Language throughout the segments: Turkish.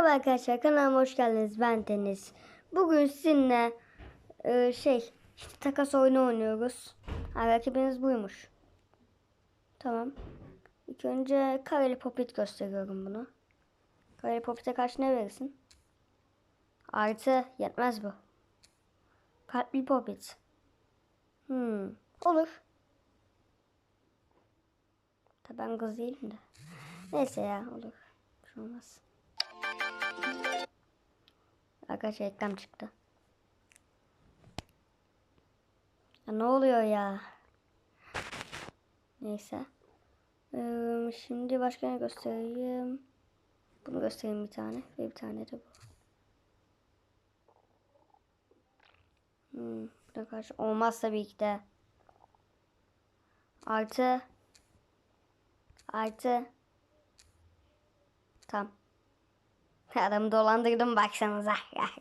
Merhaba arkadaşlar kanalıma hoş geldiniz ben Deniz. Bugün sizinle e, şey işte takas oyunu oynuyoruz. Ha, rakibiniz buymuş. Tamam. İlk önce kareli popit gösteriyorum bunu. Kareli popite karşı ne verirsin? Artı yetmez bu. Kalpli popit. Hmm. Olur. Tabii ben kız değilim de. Neyse ya olur. Bir şey olmaz. Arkadaşlar reklam çıktı. Ya ne oluyor ya? Neyse. Ee, şimdi başka ne göstereyim? Bunu göstereyim bir tane ve bir tane de bu. Hmm, bu da karşı olmaz tabii ki de. Artı. Artı. Tamam. Adamı dolandırdım baksanıza.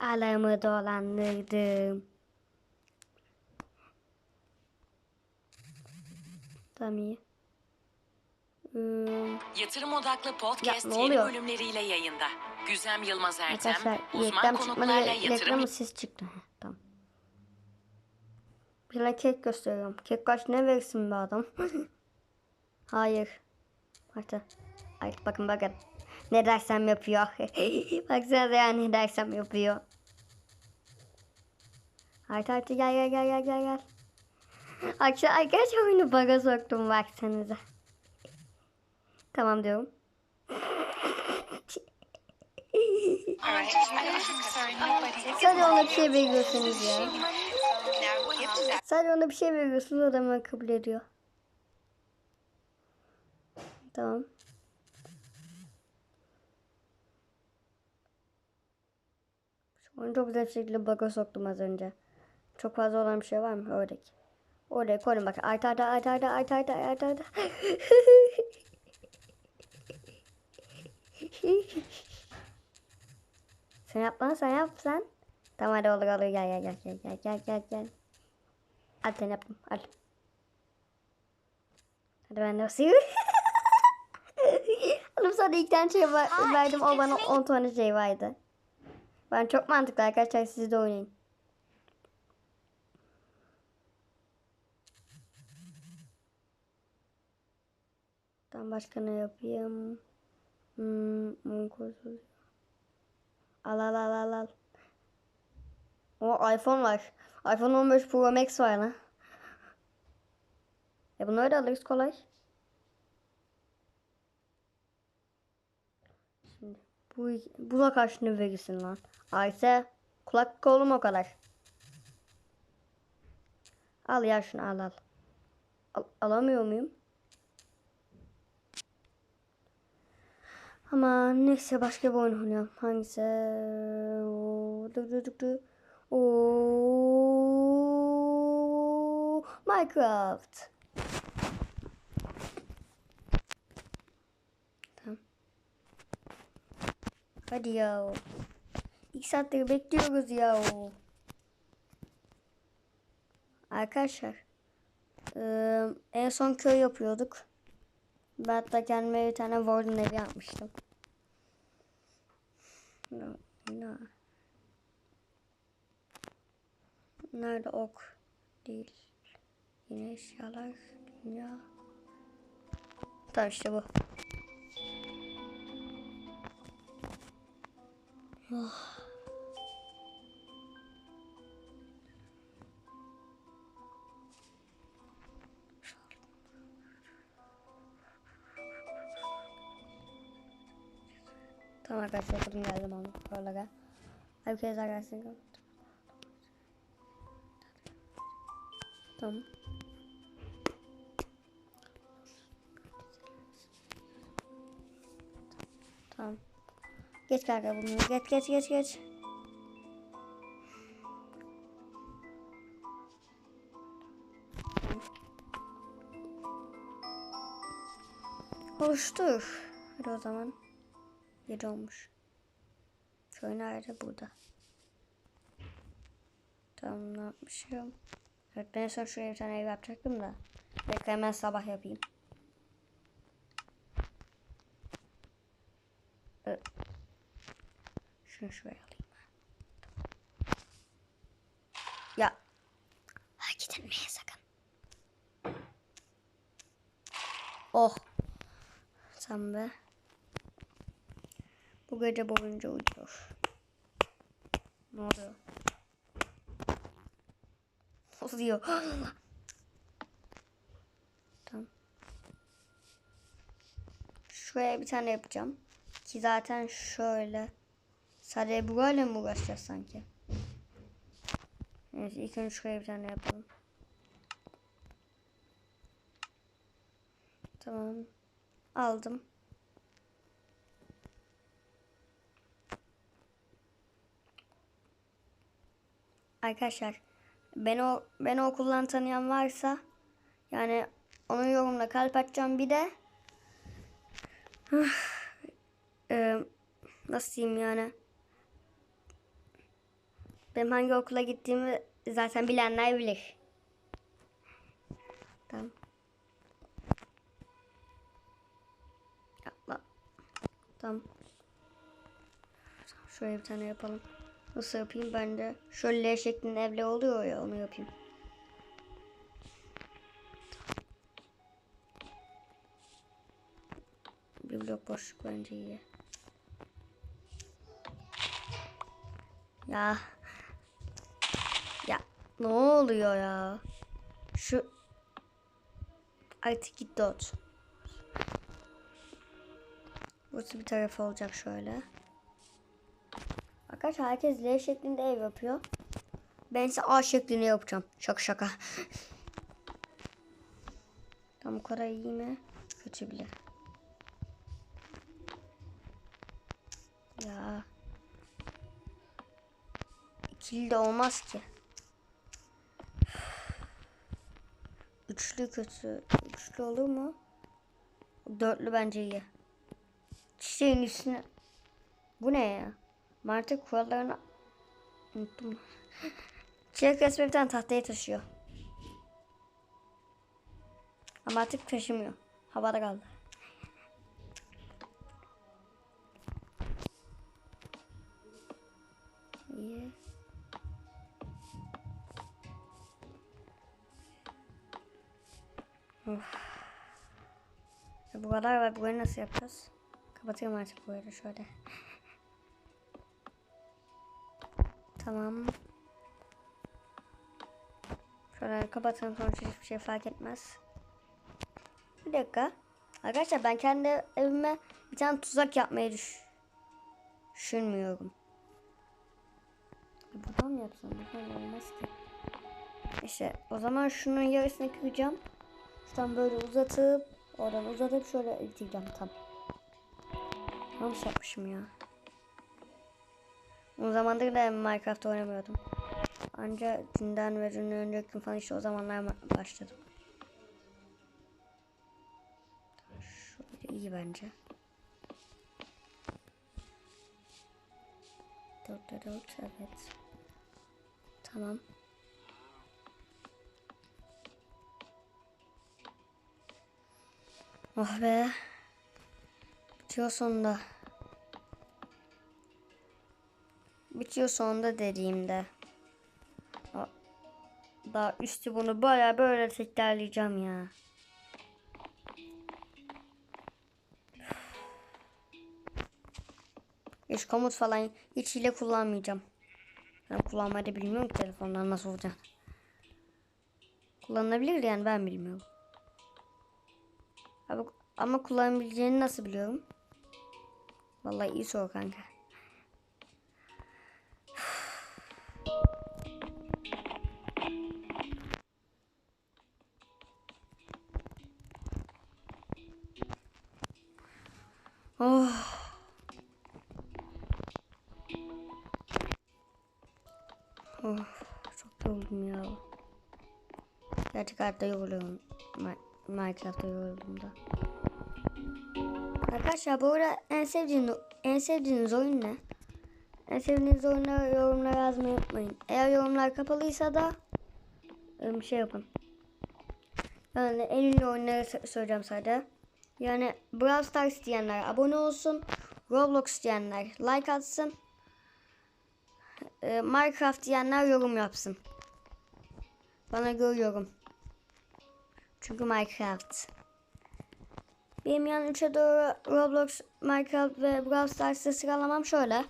Adamı dolandırdım. Tamam iyi. Hmm, Yatırım odaklı podcast Ya, yeni bölümleriyle yayında. Güzem Yılmaz Ertem, arkadaşlar uzman konuklarla yatırım siz çıktı. Tamam. Bir kek gösteriyorum. Kek kaç ne verirsin be adam? Hayır. Bakın. Ay bakın bakın. Ne dersem yapıyor. Baksana ya ne dersem yapıyor. Haydi haydi gel gel gel gel gel gel. Akşam arkadaşlar oyunu baga soktum baksanıza. Tamam diyorum. Sadece ona bir şey veriyorsunuz ya. Sadece ona bir şey veriyorsunuz adam kabul ediyor. Tamam. An çok güzel bir şekilde bug'a soktum az önce. Çok fazla olan bir şey var mı? Oradaki. Oraya koydum bak. Arta arta arta arta arta arta arta arta. sen yap lan sen yap sen. Tamam hadi olur olur gel gel gel gel gel gel gel gel. Hadi sen yaptım hadi. Hadi ben de basayım. Oğlum sana ilk tane şey ver- verdim o bana 10 tane şey vardı. Ben çok mantıklı arkadaşlar siz de oynayın. Ben başka ne yapayım? Hmm, Monkozuz. Al al al al al. O iPhone var. iPhone 15 Pro Max var lan. E bunları da alırız kolay. Şimdi bu buna karşı ne verirsin lan? Ayse kulak kolum o kadar. Al ya şunu al al. Al- alamıyor muyum? Ama neyse başka bir oyun oynayalım. Hangisi? Oo, Minecraft. Hadi ya. İlk saattir bekliyoruz ya. Arkadaşlar. eee, en son köy yapıyorduk. Ben hatta kendime bir tane warden evi yapmıştım. Nerede ok? Değil. Yine eşyalar. Dünya. Tamam işte bu. 와. Tamam arkadaşlar tadım geldi ama buralara. Herkese arkadaşlar. Tamam. Geç kanka bunu. Geç geç geç geç. Oluştur. Hadi o zaman. Gece olmuş. Köy nerede? Burada. Tamam ne yapmışım? Evet ben son şuraya bir tane ev yapacaktım da. Bekle hemen sabah yapayım. Şunu şuraya alayım. Ya. Hareket etmeye sakın. Oh. Sen be. Bu gece boyunca uyuyor. Ne oluyor? Oluyor. tamam. Şuraya bir tane yapacağım. Ki zaten şöyle. Sadece burayla mı uğraşacağız sanki? Evet ilk önce şuraya bir tane yapalım. Tamam. Aldım. Arkadaşlar beni o beni okuldan tanıyan varsa yani onun yorumuna kalp atacağım bir de Eee, nasıl diyeyim yani benim hangi okula gittiğimi zaten bilenler bilir. Tamam. Yapma. Tamam. Şöyle bir tane yapalım. Nasıl yapayım ben de? Şöyle şeklinde evle oluyor ya onu yapayım. Bir blok boşluk bence iyi. Ya. Ne oluyor ya? Şu artık git dot. Burası bir taraf olacak şöyle. Arkadaşlar herkes L şeklinde ev yapıyor. Ben ise A şeklinde yapacağım. Şaka şaka. Tam bu kadar iyi mi? Kötü bile. Ya. İkili de olmaz ki. Üçlü kötü. Üçlü olur mu? Dörtlü bence iyi. Çiçeğin üstüne. Bu ne ya? Martı kurallarını unuttum. Çiçek resmi bir tane tahtaya taşıyor. Ama artık taşımıyor. Havada kaldı. İyi. Of. Bu kadar var. Burayı nasıl yapacağız? Kapatıyorum artık burayı şöyle. Tamam. Şöyle kapatalım sonuçta hiçbir şey fark etmez. Bir dakika. Arkadaşlar ben kendi evime bir tane tuzak yapmayı düş düşünmüyorum. Buradan mı yapsam? Buradan olmaz ki. İşte o zaman şunun yarısını kıracağım. Şuradan böyle uzatıp oradan uzatıp şöyle itileceğim tam. Yanlış yapmışım ya. O zamandır da Minecraft oynamıyordum. Anca dünden ve dünden önceki gün falan işte o zamanlar başladım. Şöyle iyi bence. Dörtte dört evet. Tamam. Oh be. Bitiyor sonunda. Bitiyor sonunda dediğimde. Daha üstü bunu baya böyle tekrarlayacağım ya. Hiç komut falan hiç hile kullanmayacağım. Ben kullanmayı da bilmiyorum ki telefondan nasıl olacak. Kullanılabilir yani ben bilmiyorum. Abi, ama kullanabileceğini nasıl biliyorum? Vallahi iyi soru kanka. Oh. Oh, çok yoruldum ya. Gerçek hayatta yoruluyorum. Ma- Minecraft'ta yoruldum da. Arkadaşlar bu arada en sevdiğiniz, en sevdiğiniz oyun ne? En sevdiğiniz oyunları yorumlara yazmayı unutmayın. Eğer yorumlar kapalıysa da bir şey yapın. Yani en ünlü oyunları sö- söyleyeceğim sadece. Yani Brawl Stars diyenler abone olsun. Roblox diyenler like atsın. e, Minecraft diyenler yorum yapsın. Bana görüyorum. Çünkü Minecraft. Benim yan 3'e doğru Roblox, Minecraft ve Brawl Stars'ı sıralamam şöyle.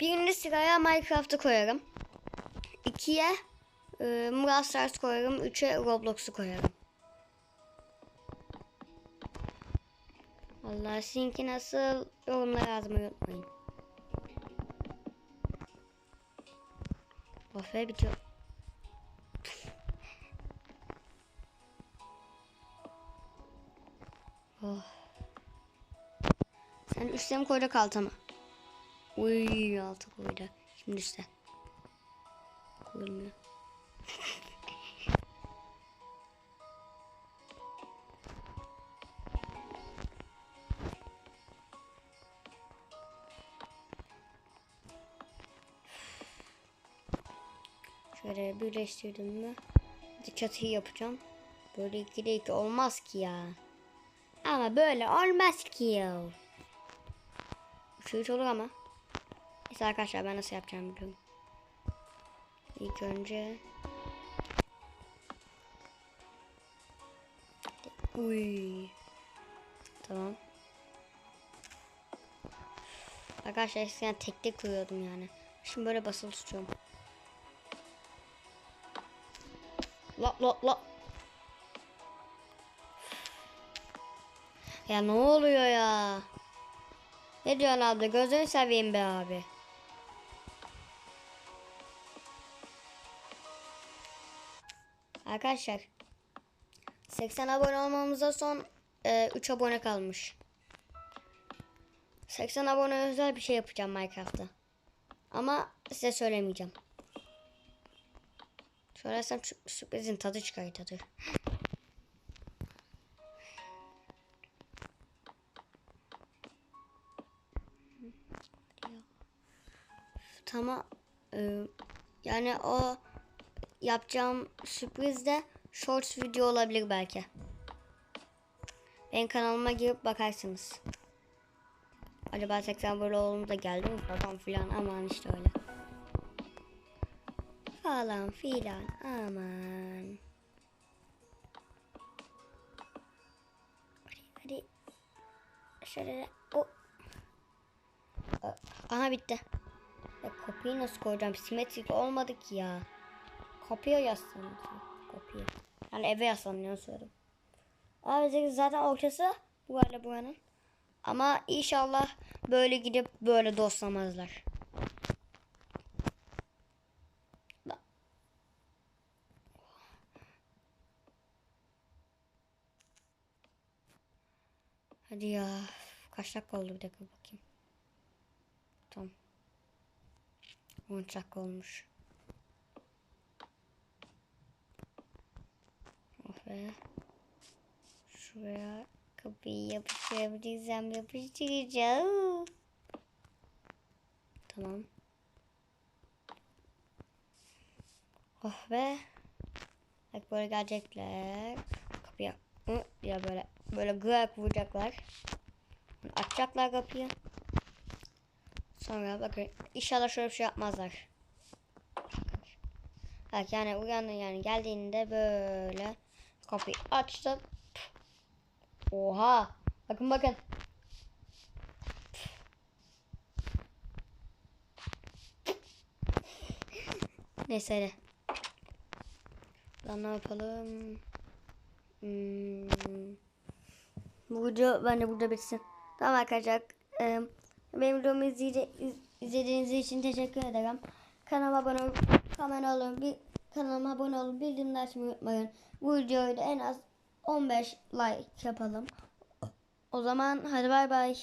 Birinci sıraya Minecraft'ı koyarım. İkiye e, Brawl Stars koyarım. Üçe Roblox'u koyarım. Allah sizinki nasıl yorumlara yazmayı unutmayın. Be bitiyor. Sen üstte mi koyacak alta? Uy altı koydu. Şimdi üstte. Koyulmuyor. Şöyle birleştirdim mi? Çatıyı yapacağım. Böyle ikide iki olmaz ki ya. Ama böyle olmaz ki ya. Üç olur ama. Neyse arkadaşlar ben nasıl yapacağımı biliyorum. İlk önce Uy. Tamam. Arkadaşlar eskiden tek tek koyuyordum yani. Şimdi böyle basılı tutuyorum. La la la. Ya ne oluyor ya? Ne diyorsun abla? Gözünü seveyim be abi. Arkadaşlar 80 abone olmamıza son e, 3 abone kalmış. 80 abone özel bir şey yapacağım Minecraft'ta. Ama size söylemeyeceğim. Söylersem sü- sürprizin tadı çıkar tadı. Tamam. Ee, yani o yapacağım sürpriz de shorts video olabilir belki. Benim kanalıma girip bakarsınız. Acaba 80 böyle oğlum da geldi mi falan filan aman işte öyle. Falan filan aman. Hadi hadi. Şöyle o. Aha bitti. Ya kapıyı nasıl koyacağım? Simetrik olmadı ki ya. Kapıya yaslanıyor. Kapıya. Yani eve yaslanıyor söyledim. Abi zaten ortası bu böyle buranın. Ama inşallah böyle gidip böyle dostlamazlar. Hadi ya. Kaç dakika oldu bir dakika bakayım. Tamam. 10 dakika olmuş. Oh be. Şuraya kapıyı yapıştırabilirsem yapıştıracağım. Tamam. Oh be. Bak böyle gelecekler. Kapıya diye böyle böyle gırak vuracaklar. Açacaklar kapıyı. Sonra bakın inşallah şöyle bir şey yapmazlar. Bak yani uyandın yani geldiğinde böyle kapıyı açtın. Oha. Bakın bakın. Neyse hadi. Lan ne yapalım? Hmm. Bu video bence burada bitsin. Tamam arkadaşlar. Ee, benim videomu izleyece- iz- izlediğiniz için teşekkür ederim. Kanalıma abone olup, olun, bir kanalıma abone olun, bildirimleri açmayı unutmayın. Bu videoyu da en az 15 like yapalım. O zaman hadi bay bay.